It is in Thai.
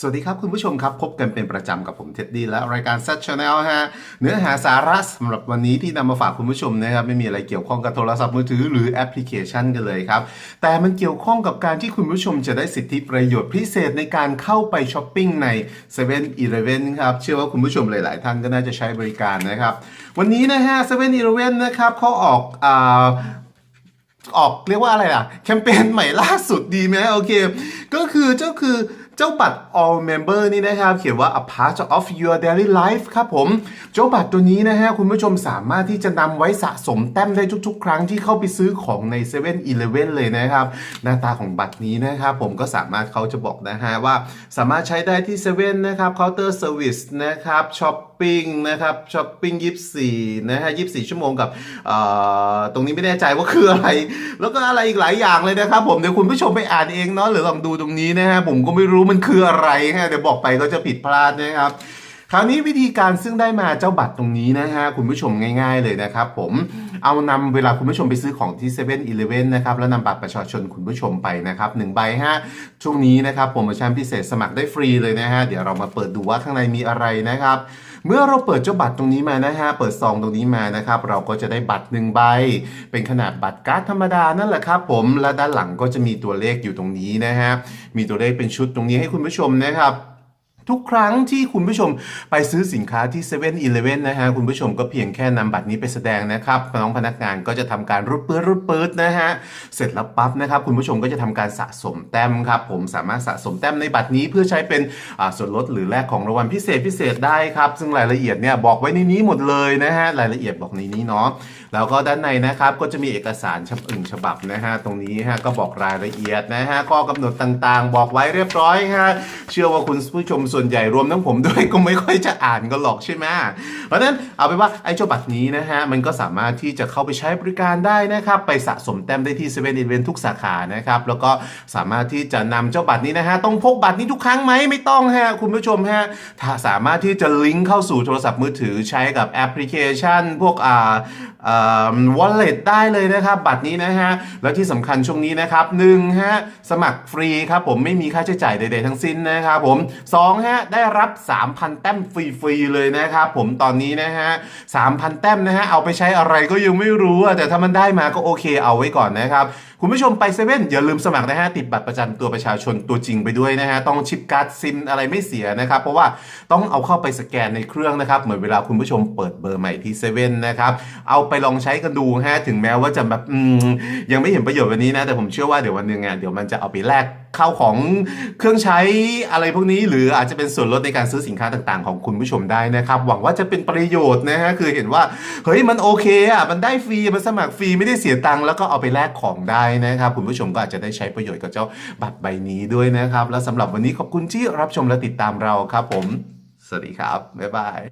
สวัสดีครับคุณผู้ชมครับ พบกันเป็นประจำกับผมเท็ดดี้และรายการ Set Channel ฮะเนื้อหาสาระสำหรับวันนี้ที่นำมาฝากคุณผู้ชมนะครับไม่มีอะไรเกี่ยวข้องกับโทรศัพท์มือถือหรือแอปพลิเคชันกันเลยครับ แต่มันเกี่ยวข้องกับการที่คุณผู้ชมจะได้สิทธิประโยชน์พิเศษในการเข้าไปช้อปปิ้งใน7 e เ e ่ e อครับเชื่อว่าคุณผู้ชมหลาย ๆ ท่านก็น่าจะใช้บริการนะครับ วันนี้นะฮะ7 e เ e ่นอีเนะครับเขาออกอ่า ออกเรียกว่าอะไรล่ะ แคมเปญใหม่ล่าสุดดีไหมโอเค ก็คือเจ้าคือเจ้าบัตร all member นี่นะครับ เขียนว่า a part of your daily life ครับผม เจ้าบัตรตัวนี้นะฮะ คุณผู้ชมสามารถที่จะนำไว้สะสมแต้มได้ทุกๆ ครั้งที่เข้าไปซื้อของใน7 e เ e ่ e อเลยนะครับ หน้าตาของบัตรนี้นะครับ ผมก็สามารถเขาจะบอกนะฮะว่า สามารถใช้ได้ที่7 e เ e ่ e นะครับ counter service นะครับช้อ ปปิ้งนะครับช้อปปิ้ง24นะฮะ24ชั่วโมงกับตรงนี้ไม่แน่ใจว่าคืออะไร แล้วก็อะไรอีกหลายอย่างเลยนะครับ ผมเดี๋ยวคุณผู้ชมไปอ่านเองเนาะหรือลองดูตรงนี้นะฮะผมก็ไม่รู้มันคืออะไรฮะเดี๋ยวบอกไปก็จะผิดพลาดนะครับคราวนี้วิธีการซึ่งได้มาเจ้าบัตรตรงนี้นะฮะคุณผู้ชมง่ายๆเลยนะครับผมเอานำเวลาคุณผู้ชมไปซื้อของที่7 e เ e ่ e อนะครับแล้วนำบัตรประชาชนคุณผู้ชมไปนะครับหนึ่งใบฮะช่วงนี้นะครับโปรโมชั่นพิเศษสมัครได้ฟรีเลยนะฮะเดี๋ยวเรามาเปิดดูว่าข้างในมีอะไรนะครับ เมื่อเราเปิดเจ้าบัตรตรงนี้มานะฮะ เปิดซองตรงนี้มานะครับ เราก็จะได้บัตรหนึ่งใบ เป็นขนาดบัตรการ์ดธรรมดานั่นแหละครับผม และด้านหลังก็จะมีตัวเลขอยู่ตรงนี้นะฮะ มีตัวเลขเป็นชุดตรงนี้ให้คุณผู้ชมนะครับ ทุกครั้งที่คุณผู้ชมไปซื้อสินค้าที่7 e เ e ่ e อนะฮะ คุณผู้ชมก็เพียงแค่นำบัตรนี้ไปแสดงนะครับน้องพนักงานก็จะทำการรุดปื้ดรุดปื้ดนะฮะ เสร็จแล้วปั๊บนะครับ คุณผู้ชมก็จะทำการสะสมแต้มครับ ผมสามารถสะสมแต้มในบัตรนี้เพื่อใช้เป็นส่วนลดหรือแลกของรางวัลพิเศษพิเศษได้ครับ ซึ่งรายละเอียดเนี่ยบอกไว้ในนี้หมดเลยนะฮะรายละเอียดบอกในนี้เนาะแล้วก็ด้านในนะครับก็จะมีเอกสารฉบับอึ่งฉบับนะฮะตรงนี้ฮะก็บอกรายละเอียดนะฮะข้อกำหนดต่างๆ บอกไว้เรียบร้อยฮะเชื่อว่าคุณผู้ชมส่วนใหญ่รวมทั้งผมด้วยก็ไม่ค่อยจะอ่านกันหรอกใช่ไหมเพราะฉะนั้นเอาไปว่าไอ้เจ้าบัตรนี้นะฮะมันก็สามารถที่จะเข้าไปใช้บริการได้นะครับไปสะสมแต้มได้ที่7 e เ e ่ e อทุกสาขานะครับแล้วก็สามารถที่จะนำเจ้าบัตรนี้นะฮะต้องพกบัตรนี้ทุกครั้งไหมไม่ต้องฮะคุณผู้ชมฮะถ้าสามารถที่จะลิงก์เข้าสู่โทรศัพท์มือถือใช้กับแอปพลิเคชัน พวกอ่าวอลเล็ตได้เลยนะครับ บัตรนี้นะฮะ แล้วที่สำคัญช่วงนี้นะครับหนึ่งฮะสมัครฟรีครับผมไม่มีค่าใช้จ่ายใดๆทั้งสิ้นนะครับผมสองฮะได้รับ 3,000 แต้มฟรีๆเลยนะครับผมตอนนี้นะฮะ3,000 แต้มนะฮะเอาไปใช้อะไรก็ยังไม่รู้อะแต่ถ้ามันได้มาก็โอเคเอาไว้ก่อนนะครับคุณผู้ชมไปเซเว่นอย่าลืมสมัครนะฮะติดบัตรประจำตัวประชาชนตัวจริงไปด้วยนะฮะต้องชิปการ์ดซิมอะไรไม่เสียนะครับเพราะว่าต้องเอาเข้าไปสแกนในเครื่องนะครับเหมือนเวลาคุณผู้ชมเปิดเบอร์ใหม่ที่เซเว่นนะครับเอาไปลองใช้กันดูฮะถึงแม้ว่าจะแบบยังไม่เห็นประโยชน์วันนี้นะแต่ผมเชื่อว่าเดี๋ยววันหนึ่งอะเดี๋ยวมันจะเอาไปแลก ข้าของเครื่องใช้อะไรพวกนี้ หรืออาจจะเป็นส่วนลดในการซื้อสินค้าต่างๆ ของคุณผู้ชมได้นะครับ หวังว่าจะเป็นประโยชน์นะฮะคือเห็นว่าเฮ้ยมันโอเคอะมันได้ฟรีมันสมัครฟรีไม่ได้เสียตังค์แล้วก็เอาไปแลกของได้นะครับ คุณผู้ชมก็อาจจะได้ใช้ประโยชน์กับเจ้าบัตรใบนี้ด้วยนะครับ แล้วสำหรับวันนี้ขอบคุณที่รับชมและติดตามเราครับ ผม สวัสดีครับบ๊ายบาย